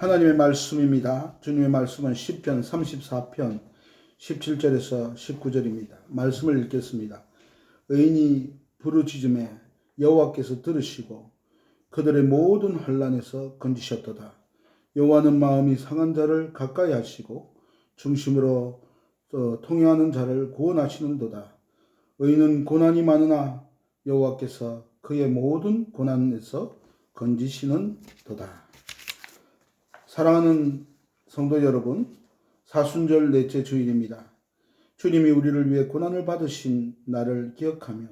하나님의 말씀입니다. 주님의 말씀은 10편 34편 17절에서 19절입니다. 말씀을 읽겠습니다. 의인이 부르짖음에 여호와께서 들으시고 그들의 모든 환란에서 건지셨도다. 여호와는 마음이 상한 자를 가까이 하시고 중심으로 어, 통행하는 자를 구원하시는도다. 의인은 고난이 많으나 여호와께서 그의 모든 고난에서 건지시는도다. 사랑하는 성도 여러분, 사순절 넷째 주일입니다. 주님이 우리를 위해 고난을 받으신 날을 기억하며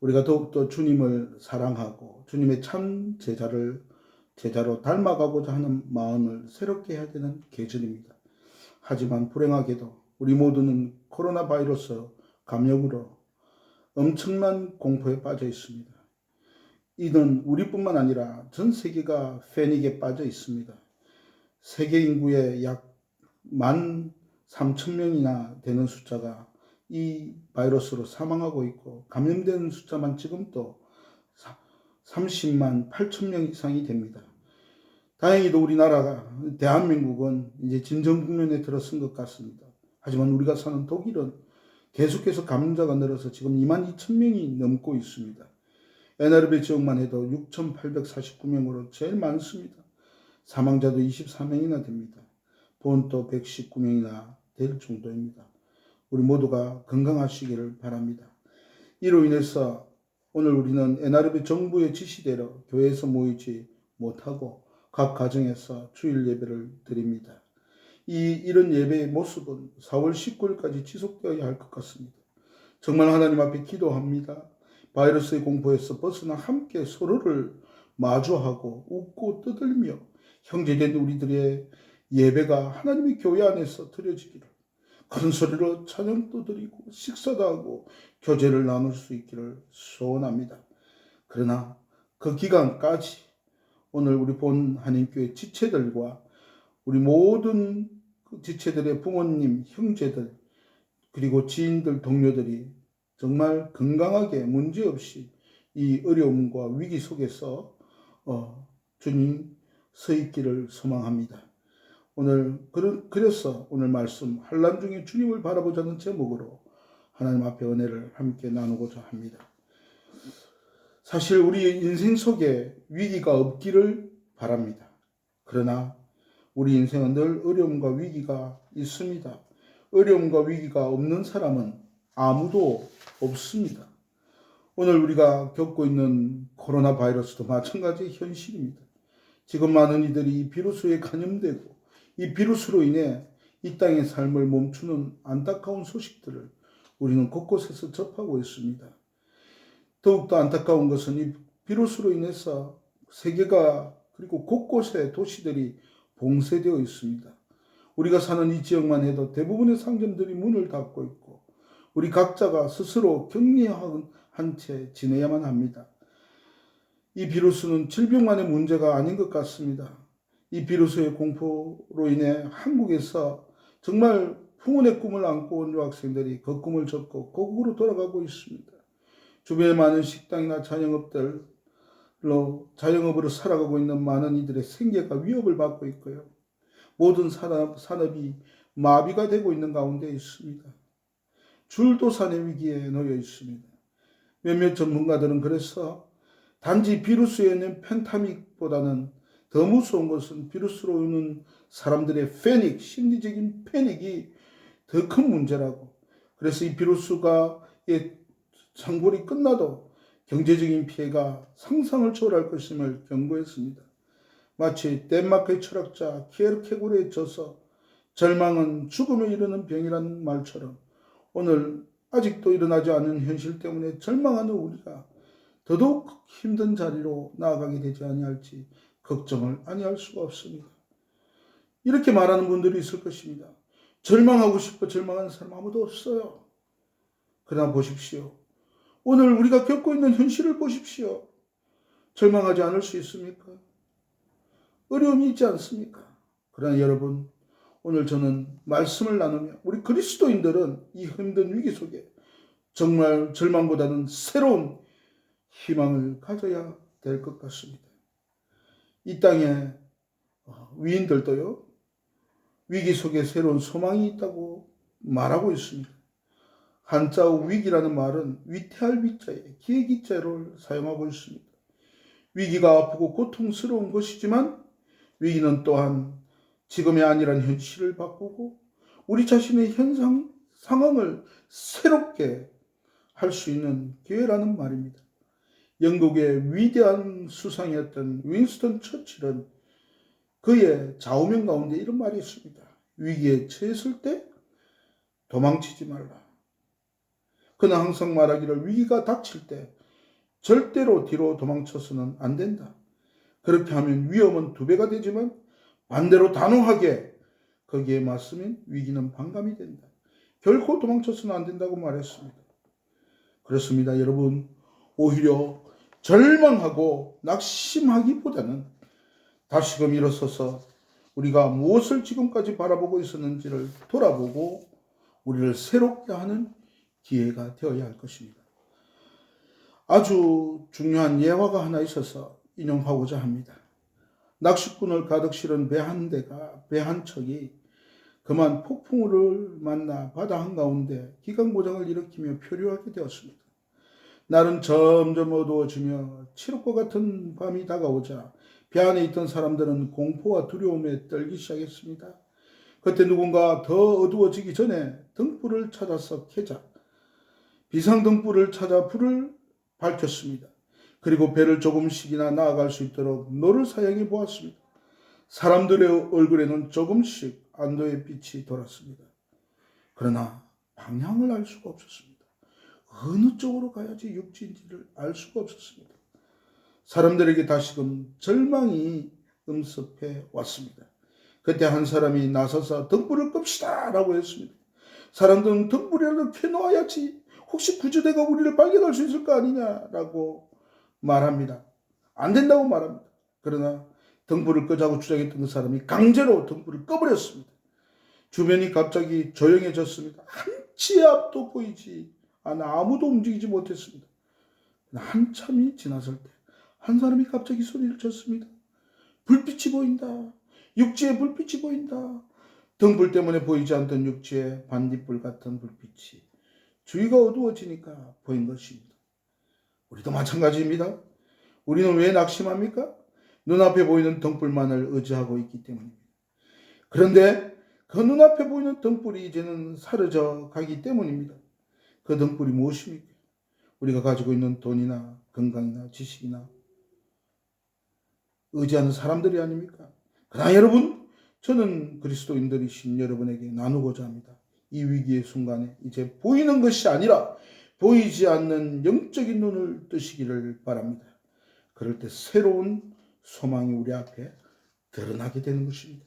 우리가 더욱더 주님을 사랑하고 주님의 참 제자를 제자로 닮아가고자 하는 마음을 새롭게 해야 되는 계절입니다. 하지만 불행하게도 우리 모두는 코로나 바이러스 감염으로 엄청난 공포에 빠져 있습니다. 이는 우리뿐만 아니라 전 세계가 패닉에 빠져 있습니다. 세계 인구의 약만 3천 명이나 되는 숫자가 이 바이러스로 사망하고 있고 감염된 숫자만 지금도 30만 8천 명 이상이 됩니다. 다행히도 우리나라가 대한민국은 이제 진정 국면에 들어선 것 같습니다. 하지만 우리가 사는 독일은 계속해서 감염자가 늘어서 지금 2만 2천 명이 넘고 있습니다. NRB 지역만 해도 6,849명으로 제일 많습니다. 사망자도 24명이나 됩니다. 보온도 119명이나 될 정도입니다. 우리 모두가 건강하시기를 바랍니다. 이로 인해서 오늘 우리는 NRB 정부의 지시대로 교회에서 모이지 못하고 각 가정에서 주일 예배를 드립니다. 이 이런 예배의 모습은 4월 19일까지 지속되어야 할 것 같습니다. 정말 하나님 앞에 기도합니다. 바이러스의 공포에서 벗어나 함께 서로를 마주하고 웃고 떠들며 형제된 우리들의 예배가 하나님의 교회 안에서 드려지기를 큰 소리로 찬양도 드리고 식사도 하고 교제를 나눌 수 있기를 소원합니다. 그러나 그 기간까지 오늘 우리 본 한인교회 지체들과 우리 모든 그 지체들의 부모님, 형제들, 그리고 지인들, 동료들이 정말 건강하게 문제없이 이 어려움과 위기 속에서 어, 주님 서 있기를 소망합니다. 오늘 그래서 오늘 말씀 한란 중에 주님을 바라보자는 제목으로 하나님 앞에 은혜를 함께 나누고자 합니다. 사실 우리 인생 속에 위기가 없기를 바랍니다. 그러나 우리 인생은 늘 어려움과 위기가 있습니다. 어려움과 위기가 없는 사람은 아무도 없습니다. 오늘 우리가 겪고 있는 코로나 바이러스도 마찬가지 현실입니다. 지금 많은 이들이 이 비루스에 감염되고 이 비루스로 인해 이 땅의 삶을 멈추는 안타까운 소식들을 우리는 곳곳에서 접하고 있습니다. 더욱더 안타까운 것은 이 비루스로 인해서 세계가 그리고 곳곳에 도시들이 봉쇄되어 있습니다. 우리가 사는 이 지역만 해도 대부분의 상점들이 문을 닫고 있고 우리 각자가 스스로 격리한 채 지내야만 합니다. 이 비루스는 질병만의 문제가 아닌 것 같습니다. 이 비루스의 공포로 인해 한국에서 정말 풍운의 꿈을 안고 온 유학생들이 그 꿈을 접고 고국으로 돌아가고 있습니다. 주변에 많은 식당이나 자영업들로 자영업으로 살아가고 있는 많은 이들의 생계가 위협을 받고 있고요. 모든 산업, 산업이 마비가 되고 있는 가운데 있습니다. 줄도산의 위기에 놓여 있습니다. 몇몇 전문가들은 그래서 단지 비루스에 있는 펜타믹보다는 더 무서운 것은 비루스로 오는 사람들의 패닉, 심리적인 패닉이 더 큰 문제라고. 그래서 이 비루스가 상골이 끝나도 경제적인 피해가 상상을 초월할 것임을 경고했습니다. 마치 덴마크의 철학자 키에르케고르에 져서 절망은 죽음에 이르는 병이라는 말처럼 오늘 아직도 일어나지 않은 현실 때문에 절망하는 우리가 더더욱 힘든 자리로 나아가게 되지 아니할지 걱정을 아니할 수가 없습니다. 이렇게 말하는 분들이 있을 것입니다. 절망하고 싶어 절망하는 사람 아무도 없어요. 그러나 보십시오. 오늘 우리가 겪고 있는 현실을 보십시오. 절망하지 않을 수 있습니까? 어려움이 있지 않습니까? 그러나 여러분, 오늘 저는 말씀을 나누며 우리 그리스도인들은 이 힘든 위기 속에 정말 절망보다는 새로운 희망을 가져야 될 것 같습니다. 이 땅에 어, 위인들도요 위기 속에 새로운 소망이 있다고 말하고 있습니다. 한자 위기라는 말은 위태할 위자에 기획기자를 사용하고 있습니다. 위기가 아프고 고통스러운 것이지만 위기는 또한 지금의 아니란 현실을 바꾸고 우리 자신의 현상 상황을 새롭게 할 수 있는 기회라는 말입니다. 영국의 위대한 수상이었던 윈스턴 처칠은 그의 좌우명 가운데 이런 말이 있습니다. 위기에 처했을 때 도망치지 말라. 그는 항상 말하기를 위기가 닥칠 때 절대로 뒤로 도망쳐서는 안 된다. 그렇게 하면 위험은 두 배가 되지만 반대로 단호하게 거기에 맞서면 위기는 반감이 된다. 결코 도망쳐서는 안 된다고 말했습니다. 그렇습니다. 여러분, 오히려 절망하고 낙심하기보다는 다시금 일어서서 우리가 무엇을 지금까지 바라보고 있었는지를 돌아보고 우리를 새롭게 하는 기회가 되어야 할 것입니다. 아주 중요한 예화가 하나 있어서 인용하고자 합니다. 낚시꾼을 가득 실은 배 한 대가 배 한 척이 그만 폭풍우를 만나 바다 한가운데 기강고장을 일으키며 표류하게 되었습니다. 날은 점점 어두워지며 칠흑과 같은 밤이 다가오자 배 안에 있던 사람들은 공포와 두려움에 떨기 시작했습니다. 그때 누군가 더 어두워지기 전에 등불을 찾아서 켜자 비상등불을 찾아 불을 밝혔습니다. 그리고 배를 조금씩이나 나아갈 수 있도록 노를 사용해 보았습니다. 사람들의 얼굴에는 조금씩 안도의 빛이 돌았습니다. 그러나 방향을 알 수가 없었습니다. 어느 쪽으로 가야지 육지인지를 알 수가 없었습니다. 사람들에게 다시금 절망이 음습해 왔습니다. 그때 한 사람이 나서서 등불을 끕시다 라고 했습니다. 사람들은 등불이라도 켜놓아야지 혹시 구조대가 우리를 발견할 수 있을 거 아니냐라고 말합니다. 안 된다고 말합니다. 그러나 등불을 끄자고 주장했던 그 사람이 강제로 등불을 꺼버렸습니다. 주변이 갑자기 조용해졌습니다. 한 치 앞도 보이지 않아 아무도 움직이지 못했습니다. 한참이 지났을 때한 사람이 갑자기 소리를 쳤습니다. 불빛이 보인다. 육지에 불빛이 보인다. 등불 때문에 보이지 않던 육지에 반딧불 같은 불빛이 주위가 어두워지니까 보인 것입니다. 우리도 마찬가지입니다. 우리는 왜 낙심합니까? 눈앞에 보이는 등불만을 의지하고 있기 때문입니다. 그런데 그 눈앞에 보이는 등불이 이제는 사라져 가기 때문입니다. 그 등불이 무엇입니까? 우리가 가지고 있는 돈이나 건강이나 지식이나 의지하는 사람들이 아닙니까? 그러나 여러분, 저는 그리스도인들이신 여러분에게 나누고자 합니다. 이 위기의 순간에 이제 보이는 것이 아니라 보이지 않는 영적인 눈을 뜨시기를 바랍니다. 그럴 때 새로운 소망이 우리 앞에 드러나게 되는 것입니다.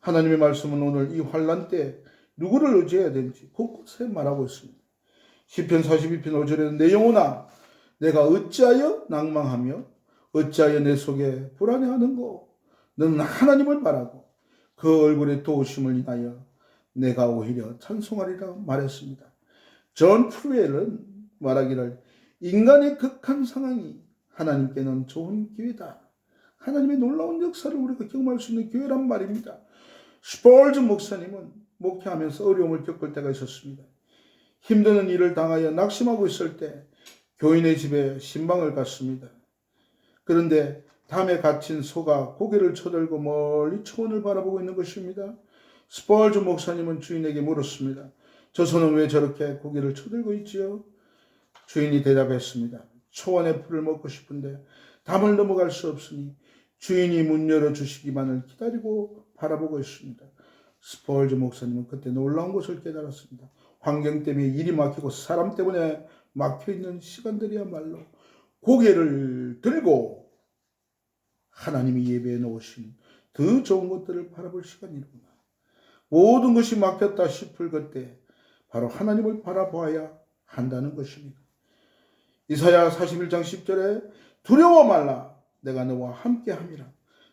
하나님의 말씀은 오늘 이 환란 때 누구를 의지해야 되는지 곳곳에 말하고 있습니다. 시편 42편 5절에는 내 영혼아 내가 어찌하여 낭망하며 어찌하여 내 속에 불안해하는고 너는 하나님을 바라고 그 얼굴의 도우심을 인하여 내가 오히려 찬송하리라 말했습니다. 존 프루엘은 말하기를 인간의 극한 상황이 하나님께는 좋은 기회다. 하나님의 놀라운 역사를 우리가 경험할 수 있는 기회란 말입니다. 스폴즈 목사님은 목회하면서 어려움을 겪을 때가 있었습니다. 힘드는 일을 당하여 낙심하고 있을 때 교인의 집에 신방을 갔습니다. 그런데 담에 갇힌 소가 고개를 쳐들고 멀리 초원을 바라보고 있는 것입니다. 스폴즈 목사님은 주인에게 물었습니다. 저 소는 왜 저렇게 고개를 쳐들고 있지요? 주인이 대답했습니다. 초원의 풀을 먹고 싶은데 담을 넘어갈 수 없으니 주인이 문 열어 주시기만을 기다리고 바라보고 있습니다. 스폴즈 목사님은 그때 놀라운 것을 깨달았습니다. 환경 때문에 일이 막히고 사람 때문에 막혀 있는 시간들이야말로 고개를 들고 하나님이 예배해 놓으신 더 좋은 것들을 바라볼 시간이구나. 모든 것이 막혔다 싶을 그때 바로 하나님을 바라보아야 한다는 것입니다. 이사야 41장 10절에 두려워 말라. 내가 너와 함께 함이라.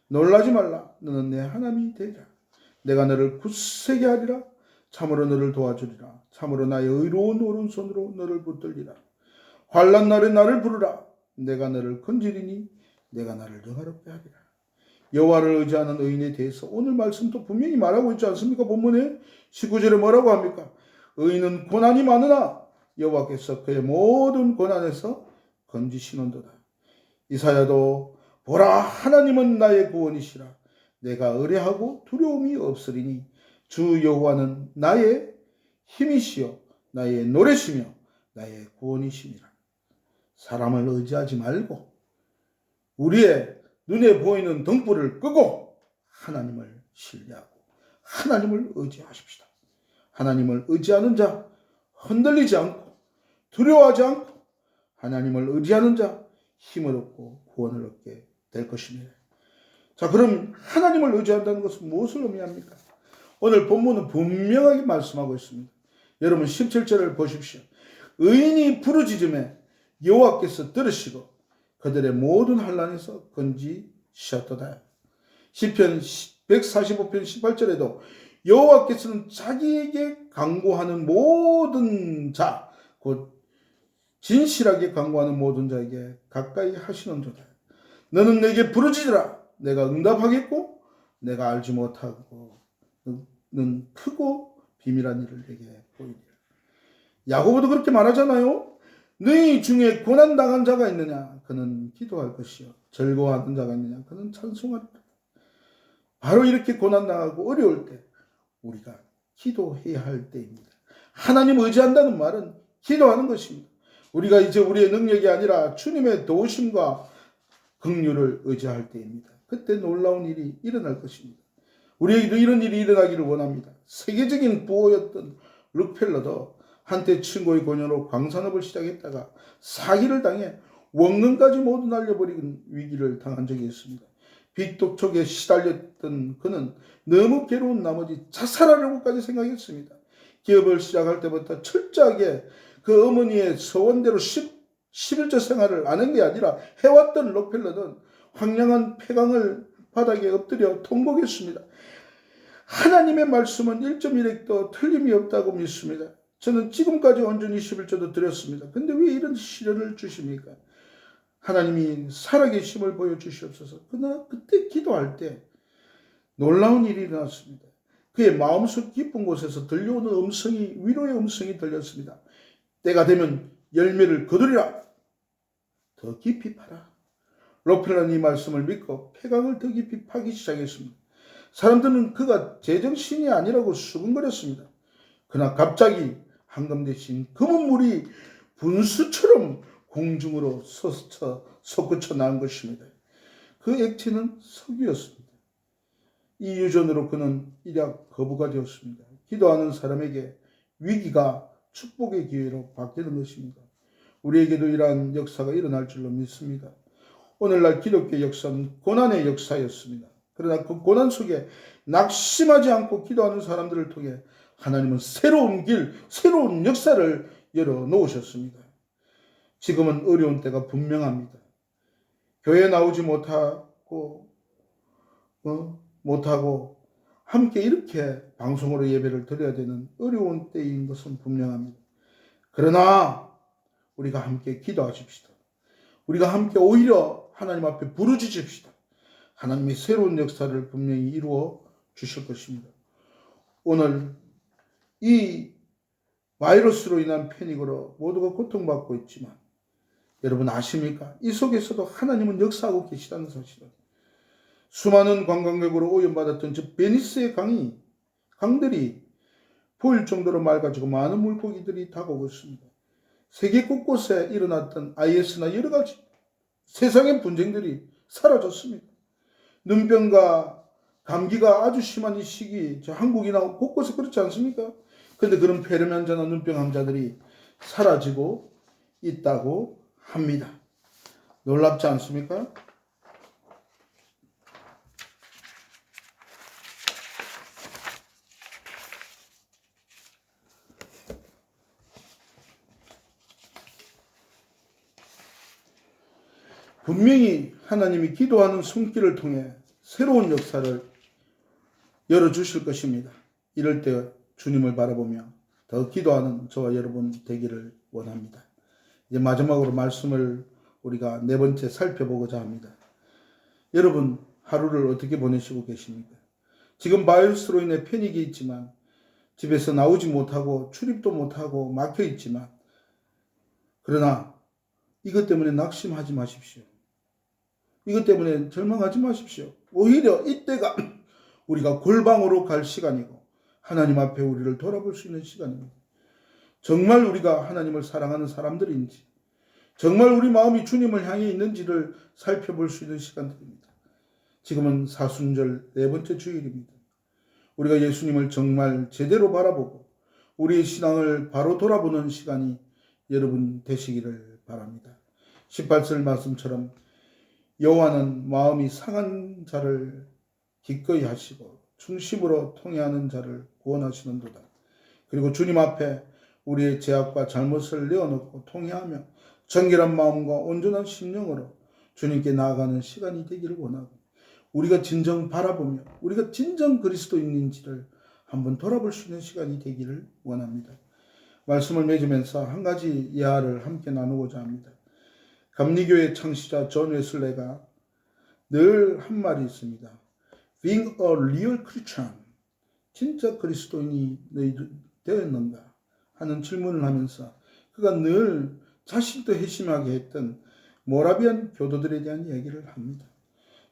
놀라지 말라. 너는 내 하나님이 되리라. 내가 너를 굳세게 하리라 참으로 너를 도와주리라 참으로 나의 의로운 오른손으로 너를 붙들리라 환란 날에 나를 부르라 내가 너를 건지리니 내가 나를 영화롭게 하리라 여호와를 의지하는 의인에 대해서 오늘 말씀도 분명히 말하고 있지 않습니까? 본문에 19절에 뭐라고 합니까? 의인은 고난이 많으나 여호와께서 그의 모든 고난에서 건지시는도다. 이사야도 보라 하나님은 나의 구원이시라 내가 의뢰하고 두려움이 없으리니 주 여호와는 나의 힘이시요 나의 노래시며 나의 구원이시니라. 사람을 의지하지 말고 우리의 눈에 보이는 등불을 끄고 하나님을 신뢰하고 하나님을 의지하십시다. 하나님을 의지하는 자 흔들리지 않고 두려워하지 않고 하나님을 의지하는 자 힘을 얻고 구원을 얻게 될 것입니다. 자, 그럼 하나님을 의지한다는 것은 무엇을 의미합니까? 오늘 본문은 분명하게 말씀하고 있습니다. 여러분 17절을 보십시오. 의인이 부르짖음에 여호와께서 들으시고 그들의 모든 환란에서 건지셨도다. 시편 145편 18절에도 여호와께서는 자기에게 강구하는 모든 자, 곧 진실하게 강구하는 모든 자에게 가까이 하시는 도다. 너는 내게 부르짖으라. 내가 응답하겠고 내가 알지 못하고 는 크고 비밀한 일을 내게 보이리라. 야고보도 그렇게 말하잖아요. 너희 중에 고난 당한 자가 있느냐? 그는 기도할 것이요. 즐거워하는 자가 있느냐? 그는 찬송하리라. 바로 이렇게 고난 당하고 어려울 때 우리가 기도해야 할 때입니다. 하나님 의지한다는 말은 기도하는 것입니다. 우리가 이제 우리의 능력이 아니라 주님의 도우심과 긍휼을 의지할 때입니다. 그때 놀라운 일이 일어날 것입니다. 우리에게도 이런 일이 일어나기를 원합니다. 세계적인 부호였던 룩펠러도 한때 친구의 권유로 광산업을 시작했다가 사기를 당해 원금까지 모두 날려버리는 위기를 당한 적이 있습니다. 빚독촉에 시달렸던 그는 너무 괴로운 나머지 자살하려고까지 생각했습니다. 기업을 시작할 때부터 철저하게 그 어머니의 소원대로 10, 11조 생활을 안한게 아니라 해왔던 록펠러는 황량한 폐광을 바닥에 엎드려 통곡했습니다. 하나님의 말씀은 1.1핵도 틀림이 없다고 믿습니다. 저는 지금까지 온전히 11조도 드렸습니다. 근데 왜 이런 시련을 주십니까? 하나님이 살아계심을 보여주시옵소서. 그러나 그때 기도할 때 놀라운 일이 일어났습니다. 그의 마음속 깊은 곳에서 들려오는 음성이 위로의 음성이 들렸습니다. 때가 되면 열매를 거두리라. 더 깊이 파라. 로펠라는 이 말씀을 믿고 폐강을 더 깊이 파기 시작했습니다. 사람들은 그가 제정신이 아니라고 수근거렸습니다. 그러나 갑자기 황금 대신 검은 물이 분수처럼 공중으로 솟쳐 솟구쳐 나온 것입니다. 그 액체는 석유였습니다. 이 유전으로 그는 일약 거부가 되었습니다. 기도하는 사람에게 위기가 축복의 기회로 바뀌는 것입니다. 우리에게도 이러한 역사가 일어날 줄로 믿습니다. 오늘날 기독교 역사는 고난의 역사였습니다. 그러나 그 고난 속에 낙심하지 않고 기도하는 사람들을 통해 하나님은 새로운 길, 새로운 역사를 열어 놓으셨습니다. 지금은 어려운 때가 분명합니다. 교회 나오지 못하고, 어? 못하고, 함께 이렇게 방송으로 예배를 드려야 되는 어려운 때인 것은 분명합니다. 그러나, 우리가 함께 기도하십시다. 우리가 함께 오히려 하나님 앞에 부르짖읍시다. 하나님이 새로운 역사를 분명히 이루어 주실 것입니다. 오늘 이 바이러스로 인한 패닉으로 모두가 고통받고 있지만 여러분 아십니까? 이 속에서도 하나님은 역사하고 계시다는 사실을 수많은 관광객으로 오염받았던 저 베니스의 강이 강들이 보일 정도로 맑아지고 많은 물고기들이 다가오고 있습니다. 세계 곳곳에 일어났던 IS나 여러 가지 세상의 분쟁들이 사라졌습니다. 눈병과 감기가 아주 심한 이 시기, 저 한국이나 곳곳에 그렇지 않습니까? 근데 그런 폐렴 환자나 눈병 환자들이 사라지고 있다고 합니다. 놀랍지 않습니까? 분명히 하나님이 기도하는 손길을 통해 새로운 역사를 열어주실 것입니다. 이럴 때 주님을 바라보며 더 기도하는 저와 여러분 되기를 원합니다. 이제 마지막으로 말씀을 우리가 네 번째 살펴보고자 합니다. 여러분, 하루를 어떻게 보내시고 계십니까? 지금 바이러스로 인해 패닉이 있지만 집에서 나오지 못하고 출입도 못하고 막혀 있지만 그러나 이것 때문에 낙심하지 마십시오. 이것 때문에 절망하지 마십시오. 오히려 이때가 우리가 골방으로 갈 시간이고 하나님 앞에 우리를 돌아볼 수 있는 시간입니다. 정말 우리가 하나님을 사랑하는 사람들인지 정말 우리 마음이 주님을 향해 있는지를 살펴볼 수 있는 시간들입니다. 지금은 사순절 네 번째 주일입니다. 우리가 예수님을 정말 제대로 바라보고 우리의 신앙을 바로 돌아보는 시간이 여러분 되시기를 바랍니다. 18절 말씀처럼 여호와는 마음이 상한 자를 기꺼이 하시고 중심으로 통해하는 자를 구원하시는도다. 그리고 주님 앞에 우리의 죄악과 잘못을 내어놓고 통해하며 정결한 마음과 온전한 심령으로 주님께 나아가는 시간이 되기를 원하고 우리가 진정 바라보며 우리가 진정 그리스도인인지를 한번 돌아볼 수 있는 시간이 되기를 원합니다. 말씀을 맺으면서 한 가지 예화를 함께 나누고자 합니다. 감리교의 창시자 존 웨슬레가 늘 한 말이 있습니다. Being a real Christian, 진짜 그리스도인이 되었는가 하는 질문을 하면서 그가 늘 자신도 회심하게 했던 모라비안 교도들에 대한 이야기를 합니다.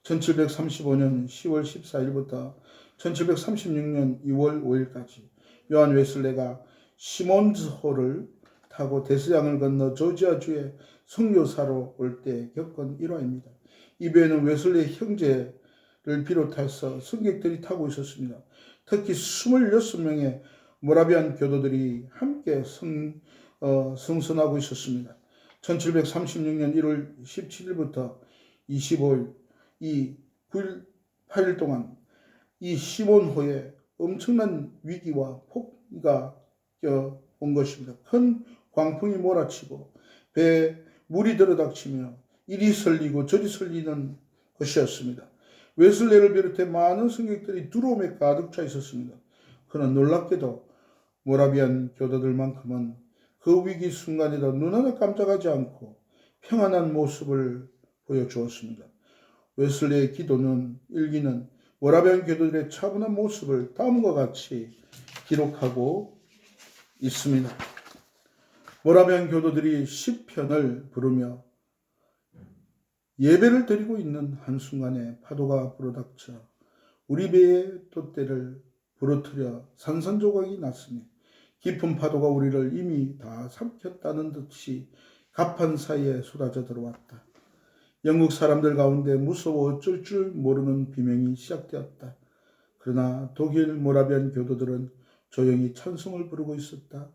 1735년 10월 14일부터 1736년 2월 5일까지 요한 웨슬레가 시몬즈호를 타고 대서양을 건너 조지아주의 성교사로 올 때 겪은 일화입니다. 이 배에는 웨슬레 형제를 비롯해서 승객들이 타고 있었습니다. 특히 26명의 모라비안 교도들이 함께 성, 어, 성선하고 있었습니다. 1736년 1월 17일부터 25일 이 9일 8일 동안 이 시몬호에 엄청난 위기와 폭우가 온 것입니다. 큰 광풍이 몰아치고 배에 물이 들어닥치며 이리 설리고 저리 설리는 것이었습니다. 웨슬레를 비롯해 많은 승객들이 두려움에 가득 차 있었습니다. 그러나 놀랍게도 모라비안 교도들만큼은 그 위기 순간에도 눈 하나 깜짝하지 않고 평안한 모습을 보여주었습니다. 웨슬리의 기도는 일기는 모라비안 교도들의 차분한 모습을 다음과 같이 기록하고 있습니다. 모라비안 교도들이 시편을 부르며 예배를 드리고 있는 한순간에 파도가 불어닥쳐 우리 배의 돛대를 부러뜨려 산산조각이 났으니 깊은 파도가 우리를 이미 다 삼켰다는 듯이 갑판 사이에 쏟아져 들어왔다. 영국 사람들 가운데 무서워 어쩔 줄 모르는 비명이 시작되었다. 그러나 독일 모라비안 교도들은 조용히 찬송을 부르고 있었다.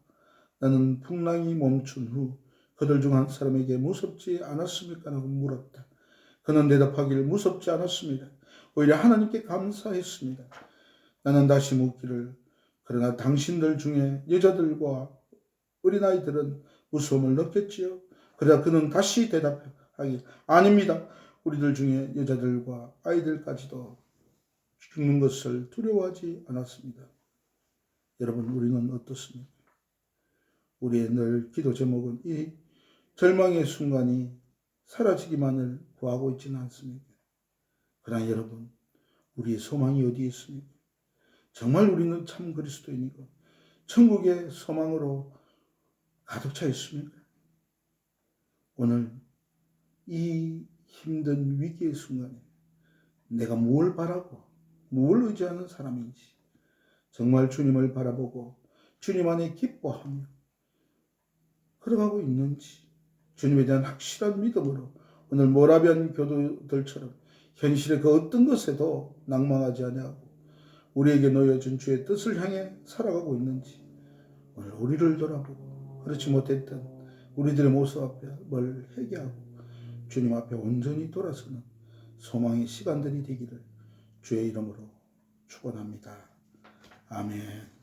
나는 풍랑이 멈춘 후 그들 중 한 사람에게 무섭지 않았습니까? 라고 물었다. 그는 대답하기를 무섭지 않았습니다. 오히려 하나님께 감사했습니다. 나는 다시 묻기를 그러나 당신들 중에 여자들과 어린아이들은 무서움을 느꼈지요? 그러자 그는 다시 대답하기 아닙니다. 우리들 중에 여자들과 아이들까지도 죽는 것을 두려워하지 않았습니다. 여러분 우리는 어떻습니까? 우리의 늘 기도 제목은 이 절망의 순간이 사라지기만을 구하고 있지는 않습니까? 그러나 여러분 우리의 소망이 어디에 있습니까? 정말 우리는 참 그리스도인이고 천국의 소망으로 가득 차 있습니까? 오늘 이 힘든 위기의 순간에 내가 뭘 바라고 뭘 의지하는 사람인지 정말 주님을 바라보고 주님 안에 기뻐하며 걸어가고 있는지 주님에 대한 확실한 믿음으로 오늘 모라비안 교도들처럼 현실의 그 어떤 것에도 낭망하지 아니하고 우리에게 놓여진 주의 뜻을 향해 살아가고 있는지 오늘 우리를 돌아보고 그렇지 못했던 우리들의 모습 앞에 뭘 회개하고 주님 앞에 온전히 돌아서는 소망의 시간들이 되기를 주의 이름으로 축원합니다. 아멘.